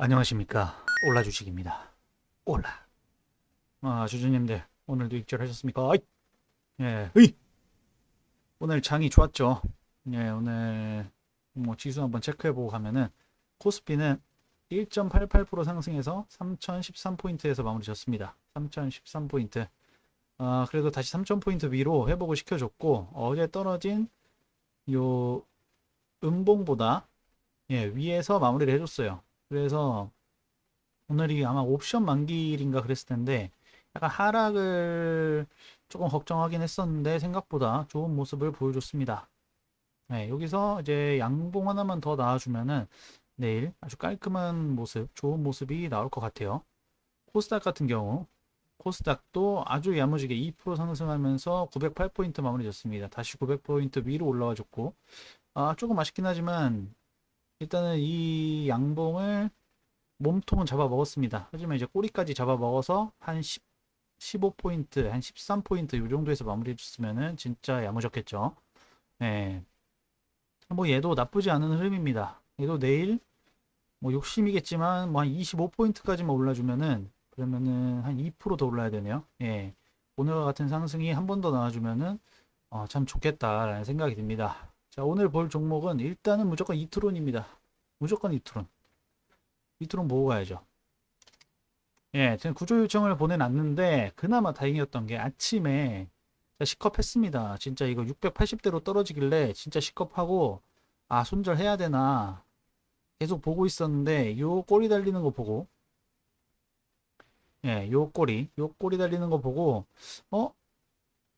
안녕하십니까. 올라 주식입니다. 올라. 아 주주님들 오늘도 익절하셨습니까. 예. 으이. 오늘 장이 좋았죠? 예 오늘 뭐 지수 한번 체크해보고 가면은 코스피는 1.88% 상승해서 3013포인트에서 마무리 졌습니다. 3013포인트. 아 그래도 다시 3000포인트 위로 회복을 시켜줬고 어제 떨어진 요 음봉보다 예 위에서 마무리를 해줬어요 그래서 오늘이 아마 옵션 만기일인가 그랬을 텐데 약간 하락을 조금 걱정하긴 했었는데 생각보다 좋은 모습을 보여줬습니다. 네, 여기서 이제 양봉 하나만 더 나와주면은 내일 아주 깔끔한 모습, 좋은 모습이 나올 것 같아요. 코스닥 같은 경우 코스닥도 아주 야무지게 2% 상승하면서 908포인트 마무리졌습니다. 다시 900포인트 위로 올라와줬고 아, 조금 아쉽긴 하지만 일단은 이 양봉을 몸통은 잡아 먹었습니다. 하지만 이제 꼬리까지 잡아 먹어서 한 10, 15포인트, 한 13포인트 이 정도에서 마무리해 줬으면은 진짜 야무졌겠죠. 네. 뭐 얘도 나쁘지 않은 흐름입니다. 얘도 내일 뭐 욕심이겠지만 뭐 한 25포인트까지만 올라주면은 그러면은 한 2%더 올라야 되네요. 예. 오늘과 같은 상승이 한 번 더 나와주면은 어, 참 좋겠다라는 생각이 듭니다. 자, 오늘 볼 종목은 일단은 무조건 이트론입니다. 무조건 이트론. 이트론 보고 가야죠. 예, 지금 구조 요청을 보내놨는데 그나마 다행이었던 게 아침에 시컵 했습니다. 진짜 이거 680대로 떨어지길래 진짜 시컵하고 아 손절해야 되나 계속 보고 있었는데 요 꼬리 달리는 거 보고 예, 요 꼬리 요 꼬리 달리는 거 보고 어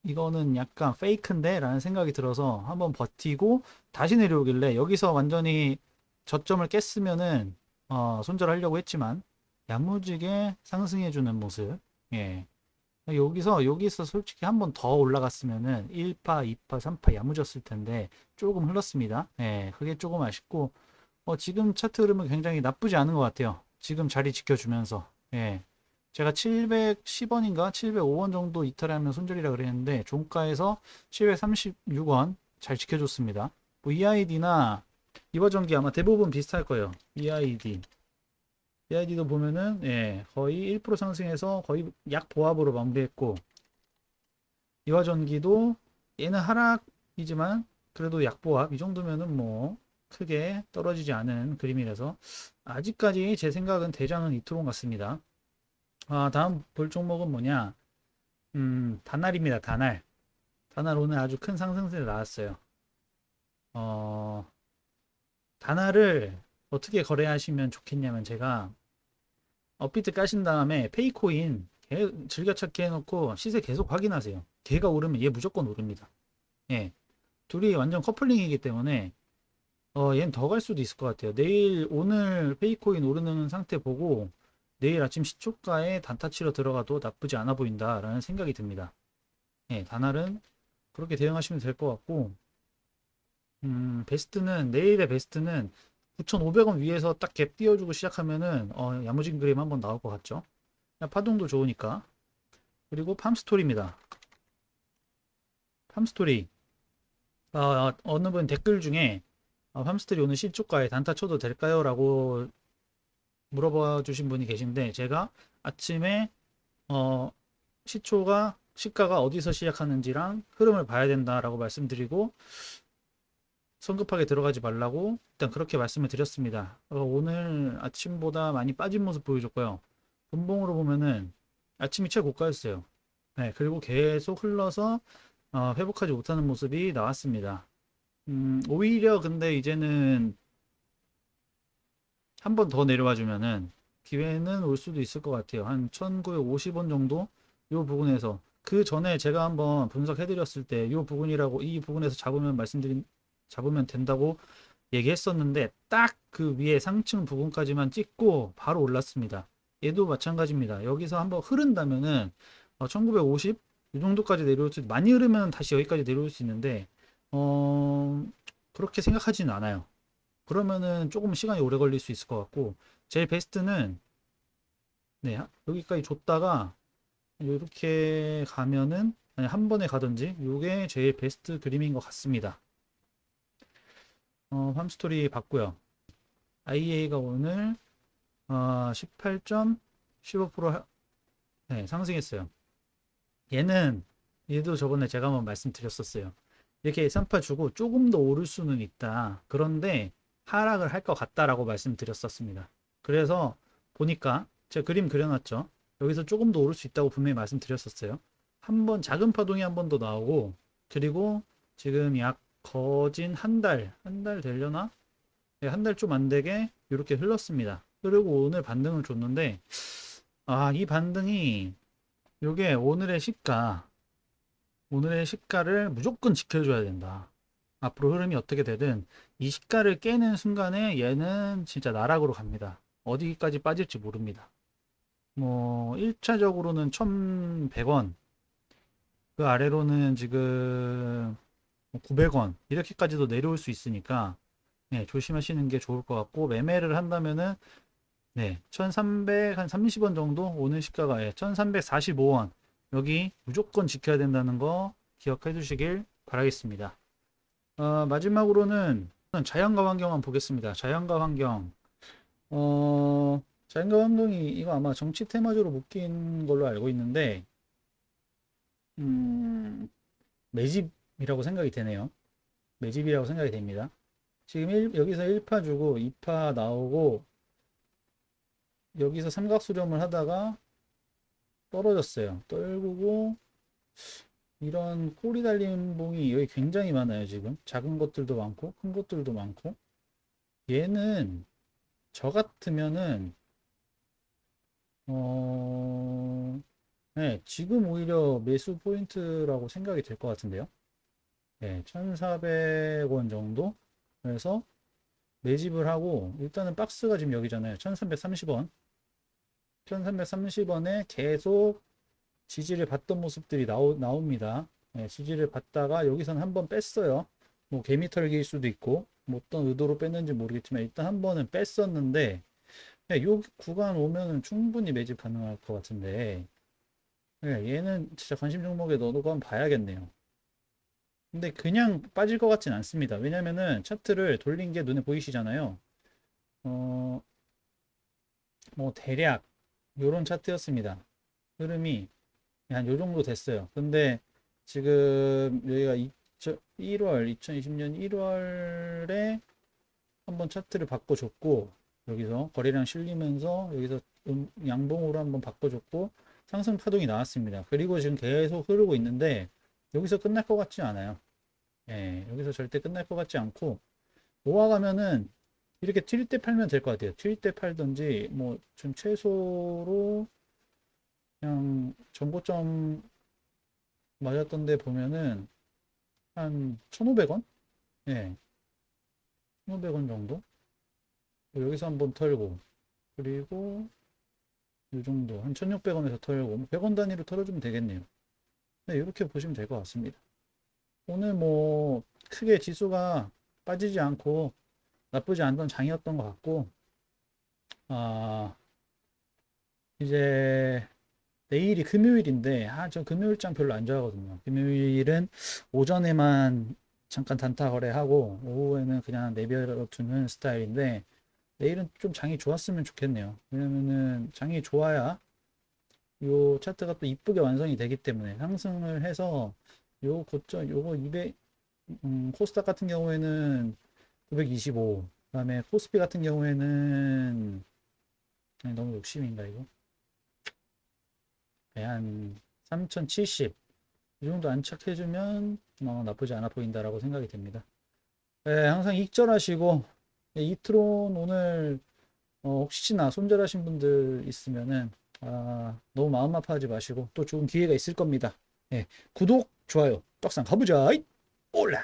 이거는 약간 페이크인데 라는 생각이 들어서 한번 버티고 다시 내려오길래 여기서 완전히 저점을 깼으면은 어, 손절하려고 했지만 야무지게 상승해주는 모습. 예. 여기서 여기서 솔직히 한 번 더 올라갔으면은 1파 2파 3파 야무졌을 텐데 조금 흘렀습니다. 예 그게 조금 아쉽고 어, 지금 차트 흐름은 굉장히 나쁘지 않은 것 같아요. 지금 자리 지켜주면서. 예 제가 710원인가 705원 정도 이탈하면 손절이라 그랬는데 종가에서 736원 잘 지켜줬습니다. 뭐 EID나 이화전기 아마 대부분 비슷할 거예요. EID. EID도 보면은 예, 거의 1% 상승해서 거의 약 보합으로 마무리했고 이화전기도 얘는 하락이지만 그래도 약 보합 이 정도면은 뭐 크게 떨어지지 않은 그림이라서 아직까지 제 생각은 대장은 이트론 같습니다. 아, 다음 볼 종목은 뭐냐? 음, 다날입니다. 다날. 다날 오늘 아주 큰 상승세를 나왔어요. 어, 다날을 어떻게 거래하시면 좋겠냐면 제가 업비트 까신 다음에 페이코인 개- 즐겨찾기 해놓고 시세 계속 확인하세요. 걔가 오르면 얘 무조건 오릅니다. 예. 둘이 완전 커플링이기 때문에 어, 얘는 더 갈 수도 있을 것 같아요. 내일 오늘 페이코인 오르는 상태 보고 내일 아침 시초가에 단타 치러 들어가도 나쁘지 않아 보인다라는 생각이 듭니다. 예, 다날은 그렇게 대응하시면 될 것 같고, 음, 베스트는, 내일의 베스트는 9,500원 위에서 딱 갭 띄워주고 시작하면은, 어, 야무진 그림 한번 나올 것 같죠? 파동도 좋으니까. 그리고 팜스토리입니다. 팜스토리. 어, 어느 분 댓글 중에, 어, 팜스토리 오늘 시초가에 단타 쳐도 될까요? 라고 물어봐 주신 분이 계신데 제가 아침에 어 시초가 시가가 어디서 시작하는지랑 흐름을 봐야 된다라고 말씀드리고 성급하게 들어가지 말라고 일단 그렇게 말씀을 드렸습니다. 어, 오늘 아침보다 많이 빠진 모습 보여줬고요. 분봉으로 보면은 아침이 최고가였어요. 네, 그리고 계속 흘러서 어, 회복하지 못하는 모습이 나왔습니다. 음, 오히려 근데 이제는 한 번 더 내려와 주면은 기회는 올 수도 있을 것 같아요. 한 1950원 정도 요 부분에서 그 전에 제가 한번 분석해 드렸을 때요 부분이라고 이 부분에서 잡으면 말씀드린 잡으면 된다고 얘기했었는데 딱 그 위에 상층 부분까지만 찍고 바로 올랐습니다. 얘도 마찬가지입니다. 여기서 한번 흐른다면은 어, 1950 이 정도까지 내려올 수 많이 흐르면 다시 여기까지 내려올 수 있는데 어 그렇게 생각하지는 않아요. 그러면은 조금 시간이 오래 걸릴 수 있을 것 같고 제일 베스트는 네 하- 여기까지 줬다가 이렇게 가면은 한 번에 가든지 이게 제일 베스트 그림인 것 같습니다. 어, 팜스토리 봤고요. IA가 오늘 어, 18.15% 네, 상승했어요. 얘는 얘도 저번에 제가 한번 말씀드렸었어요. 이렇게 3파 주고 조금 더 오를 수는 있다. 그런데 하락을 할 것 같다라고 말씀드렸었습니다. 그래서 보니까 제가 그림 그려놨죠. 여기서 조금 더 오를 수 있다고 분명히 말씀드렸었어요. 한 번 작은 파동이 한 번 더 나오고 그리고 지금 약 거진 한 달, 한 달 되려나? 네, 한달 좀 안 되게 이렇게 흘렀습니다. 그리고 오늘 반등을 줬는데 아, 이 반등이 요게 오늘의 시가 오늘의 시가를 무조건 지켜줘야 된다. 앞으로 흐름이 어떻게 되든 이 시가를 깨는 순간에 얘는 진짜 나락으로 갑니다. 어디까지 빠질지 모릅니다. 뭐 1차적으로는 1,100원 그 아래로는 지금 900원 이렇게까지도 내려올 수 있으니까 네, 조심하시는 게 좋을 것 같고 매매를 한다면은 네, 1300 한 30원 정도 오는 시가가 예, 1345원 여기 무조건 지켜야 된다는 거 기억해 두시길 바라겠습니다. 어, 마지막으로는 자연과 환경만 보겠습니다. 자연과 환경. 어, 자연과 환경이 이거 아마 정치 테마주로 묶인 걸로 알고 있는데, 음, 매집이라고 생각이 되네요. 매집이라고 생각이 됩니다. 지금 일- 여기서 1파 주고 2파 나오고, 여기서 삼각 수렴을 하다가 떨어졌어요. 떨구고, 이런 꼬리 달린 봉이 여기 굉장히 많아요, 지금. 작은 것들도 많고, 큰 것들도 많고. 얘는, 저 같으면은, 어, 네, 지금 오히려 매수 포인트라고 생각이 될 것 같은데요. 네, 1,400원 정도? 그래서 매집을 하고, 일단은 박스가 지금 여기잖아요. 1,330원. 1330원에 계속 지지를 받던 모습들이 나오, 나옵니다. 네, 지지를 받다가 여기서는 한번 뺐어요. 뭐 개미 털기일 수도 있고 뭐 어떤 의도로 뺐는지 모르겠지만 일단 한 번은 뺐었는데 네, 요 구간 오면은 충분히 매집 가능할 것 같은데 네, 얘는 진짜 관심 종목에 넣어놓고 한번 봐야겠네요. 근데 그냥 빠질 것 같진 않습니다. 왜냐면은 차트를 돌린 게 눈에 보이시잖아요. 어, 뭐 대략 요런 차트였습니다. 흐름이 한 요 정도 됐어요. 근데 지금 여기가 1월 2020년 1월에 한번 차트를 바꿔줬고 여기서 거래량 실리면서 여기서 음- 양봉으로 한번 바꿔줬고 상승 파동이 나왔습니다. 그리고 지금 계속 흐르고 있는데 여기서 끝날 것 같지 않아요. 예, 여기서 절대 끝날 것 같지 않고 모아가면은 이렇게 튈 때 팔면 될 것 같아요. 튈 때 팔든지 뭐 좀 최소로 그냥 전고점 맞았던 데 보면은 한 1,500원? 예. 1,500원 정도? 뭐 여기서 한번 털고 그리고 이 정도 한 1,600원에서 털고 뭐 100원 단위로 털어주면 되겠네요. 네, 이렇게 보시면 될 것 같습니다. 오늘 뭐 크게 지수가 빠지지 않고 나쁘지 않던 장이었던 것 같고 아 이제 내일이 금요일인데 아저 금요일장 별로 안 좋아하거든요. 금요일은 오전에만 잠깐 단타 거래하고 오후에는 그냥 내버려 두는 스타일인데 내일은 좀 장이 좋았으면 좋겠네요. 왜냐면은 장이 좋아야 요 차트가 또 이쁘게 완성이 되기 때문에 상승을 해서 요 고점 요거 200 음, 코스닥 같은 경우에는 925 그다음에 코스피 같은 경우에는 너무 욕심인가 이거? 네, 한 3070. 이 정도 안착해주면 어, 나쁘지 않아 보인다라고 생각이 됩니다. 네, 항상 익절하시고 네, 이트론 오늘 어, 혹시나 손절하신 분들 있으면은 아, 너무 마음 아파하지 마시고 또 좋은 기회가 있을 겁니다. 네, 구독, 좋아요, 떡상 가보자. 올라!